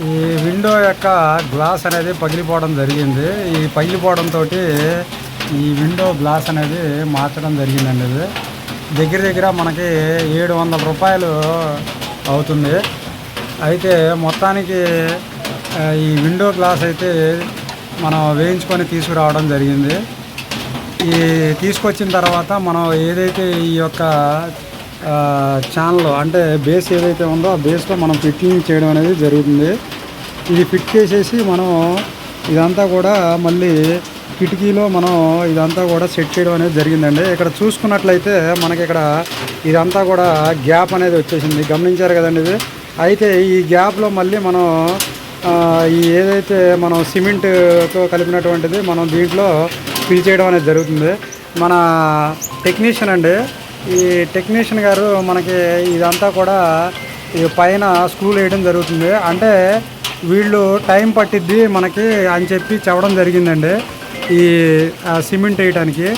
ఈ విండో యొక్క గ్లాస్ అనేది పగిలిపోవడం జరిగింది. ఈ పగిలిపోవడంతో ఈ విండో గ్లాస్ అనేది మార్చడం జరిగిందండి ఇది. దగ్గర దగ్గర మనకి ఏడు వందల రూపాయలు అవుతుంది. అయితే మొత్తానికి ఈ విండో గ్లాస్ అయితే మనం వేయించుకొని తీసుకురావడం జరిగింది. ఈ తీసుకొచ్చిన తర్వాత మనం ఏదైతే ఈ యొక్క ఛానల్ అంటే బేస్ ఏదైతే ఉందో ఆ బేస్లో మనం ఫిట్టింగ్ చేయడం అనేది జరుగుతుంది. ఇది ఫిట్ చేసేసి మనం ఇదంతా కూడా మళ్ళీ కిటికీలో మనం ఇదంతా కూడా సెట్ చేయడం అనేది జరిగిందండి. ఇక్కడ చూసుకున్నట్లయితే మనకి ఇక్కడ ఇదంతా కూడా గ్యాప్ అనేది వచ్చేసింది. గమనించారు కదండి ఇది? అయితే ఈ గ్యాప్లో మళ్ళీ మనం ఈ ఏదైతే మనం సిమెంట్తో కలిపినటువంటిది మనం దీంట్లో ఫిల్ చేయడం అనేది జరుగుతుంది. మన టెక్నీషియన్ అండి ఈ టెక్నీషియన్ గారు మనకి ఇదంతా కూడా ఈ పైన స్క్రూలు వేయడం జరుగుతుంది. అంటే వీళ్ళు టైం పట్టిద్ది మనకి అని చెప్పి చెప్పడం జరిగిందండి ఈ సిమెంట్ వేయడానికి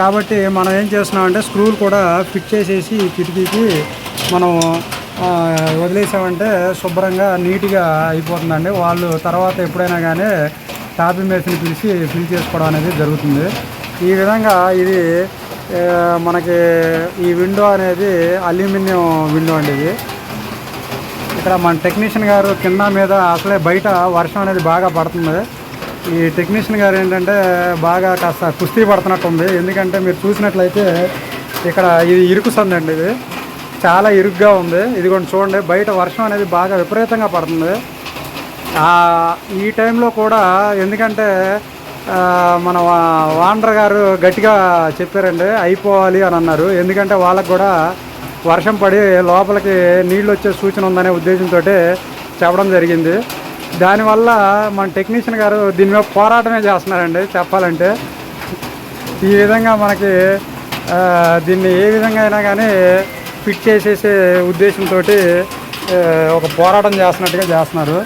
కాబట్టి మనం ఏం చేస్తున్నామంటే స్క్రూలు కూడా ఫిట్ చేసేసి కిటికీకి మనం వదిలేసామంటే శుభ్రంగా నీట్గా అయిపోతుందండి. వాళ్ళు తర్వాత ఎప్పుడైనా కానీ టాపీ మేస్ని పిలిచి ఫిల్ చేసుకోవడం అనేది జరుగుతుంది. ఈ విధంగా ఇది మనకి ఈ విండో అనేది అల్యూమినియం విండో అండి ఇది. ఇక్కడ మన టెక్నీషియన్ గారు కింద మీద అసలే బయట వర్షం అనేది బాగా పడుతుంది. ఈ టెక్నీషియన్ గారు ఏంటంటే బాగా కాస్త కుస్తీ పడుతున్నట్టుంది. ఎందుకంటే మీరు చూసినట్లయితే ఇక్కడ ఇది ఇరుకు సంది అండి ఇది. చాలా ఇరుగ్గా ఉంది. ఇది కూడా చూడండి బయట వర్షం అనేది బాగా విపరీతంగా పడుతుంది. ఈ టైంలో కూడా ఎందుకంటే మన వాండర్ గారు గట్టిగా చెప్పారండి అయిపోవాలి అని అన్నారు. ఎందుకంటే వాళ్ళకు కూడా వర్షం పడి లోపలికి నీళ్ళు వచ్చే సూచన ఉందనే ఉద్దేశంతో చెప్పడం జరిగింది. దానివల్ల మన టెక్నీషియన్ గారు దీని మీద పోరాటమే చేస్తున్నారండి చెప్పాలంటే. ఈ విధంగా మనకి దీన్ని ఏ విధంగా అయినా కానీ ఫిట్ చేసేసే ఉద్దేశంతో ఒక పోరాటం చేస్తున్నట్టుగా చేస్తున్నారు.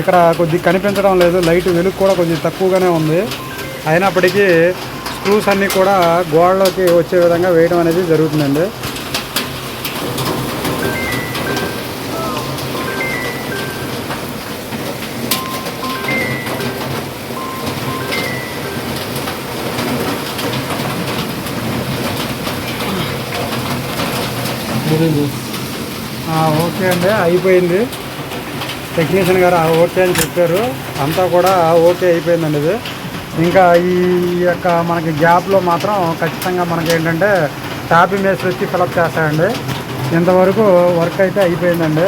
ఇక్కడ కొద్ది కనిపించడం లేదు. లైట్ వెలుగు కూడా కొంచెం తక్కువగానే ఉంది. అయినప్పటికీ స్క్రూస్ అన్నీ కూడా గోడలోకి వచ్చే విధంగా వేయడం అనేది జరుగుతుందండి. ఓకే అండి. అయిపోయింది. టెక్నీషియన్ గారు ఓకే అని చెప్పారు. అంతా కూడా ఓకే అయిపోయిందండి ఇది. ఇంకా ఈ యొక్క మనకి గ్యాప్లో మాత్రం ఖచ్చితంగా మనకి ఏంటంటే టాపింగ్ మేస్ వచ్చి ఫిలప్ చేస్తాయండి. ఇంతవరకు వర్క్ అయితే అయిపోయిందండి.